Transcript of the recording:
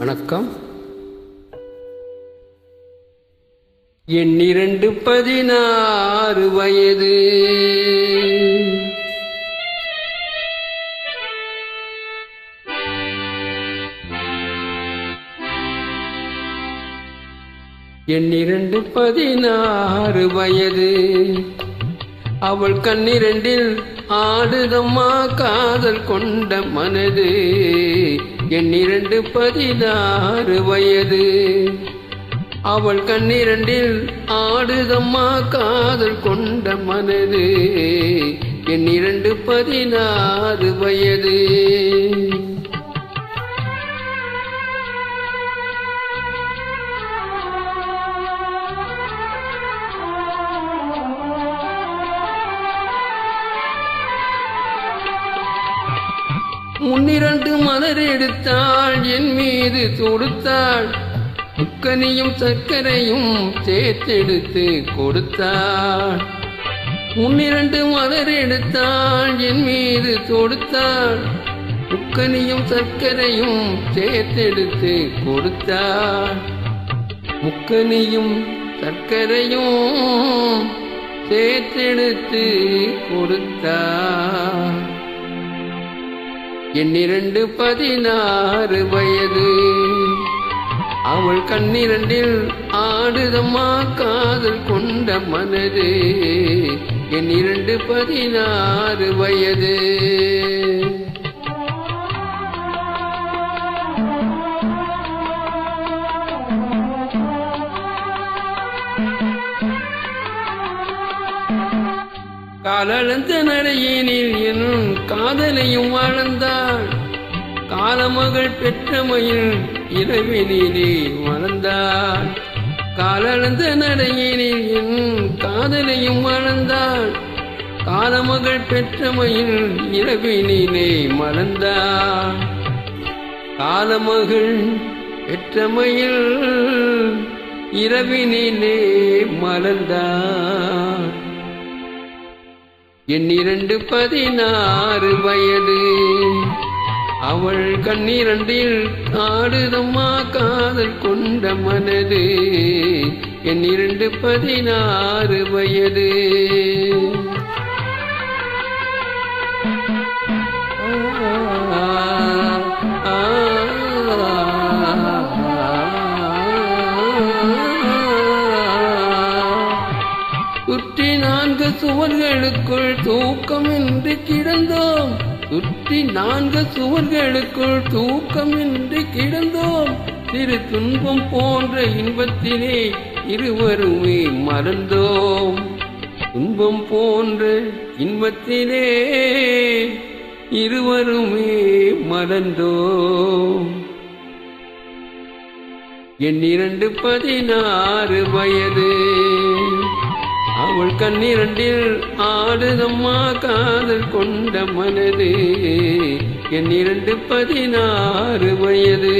வணக்கம். எண்ணிரண்டு பதினாறு வயது. என் பதினாறு வயது. அவள் கண்ணிரண்டில் ஆடுதம்மா காதல் கொண்ட மனது. என் பதினாறு வயது. அவள் கண்ணிரண்டில் ஆடுதம்மா காதல் கொண்ட மனது. என் பதினாறு வயது. முன்னிரண்டு மலர் எடுத்தாள் என் மீது தொடுத்தாள். முக்கனியும் சர்க்கரையும் சேர்த்தெடுத்து கொடுத்தாள். முன்னிரண்டு மலர் எடுத்தாள் என் மீது தொடுத்தாள். முக்கனியும் சர்க்கரையும் சேர்த்தெடுத்து கொடுத்தாள். முக்கனியும் சர்க்கரையும் சேர்த்தெடுத்து கொடுத்தாள். என் பதினாறு வயது. அவள் கண்ணிரண்டில் ஆடுதம்மா காதல் கொண்ட மனது. என் இரண்டு பதினாறு வயது. காலளந்த நடையினில் என் காதலையும் வாழ்ந்தாள் காலமகள் பெற்றமையில் இரவினிலே வளர்ந்தாள் காலளந்த நடையினில் என் காதலையும் வளர்ந்தாள் காலமகள் பெற்றமையில் இரவினிலே மறந்தாள் காலமகள் பெற்றமையில் இரவினிலே மலர்ந்தாள் என் இரண்டு பதினாறு வயது. அவள் கண்ணிரண்டில் ஆடுதம்மா காதல் கொண்ட மனது. என் இரண்டு பதினாறு வயது. சுவர்களுக்குள் தூக்கமின்றி கிடந்தோம். சுற்றி நான்கு சுவர்களுக்குள் தூக்கமின்றி கிடந்தோம். சிறு துன்பம் போன்ற இன்பத்திலே இருவருமே மறந்தோம். துன்பம் போன்ற இன்பத்திலே இருவருமே மறந்தோம். என் இரண்டு பதினாறு வயது. அவள் கண்ணிரண்டில் ஆடுதம்மா காதல் கொண்ட மனது. என் இரண்டு பதினாறு வயது.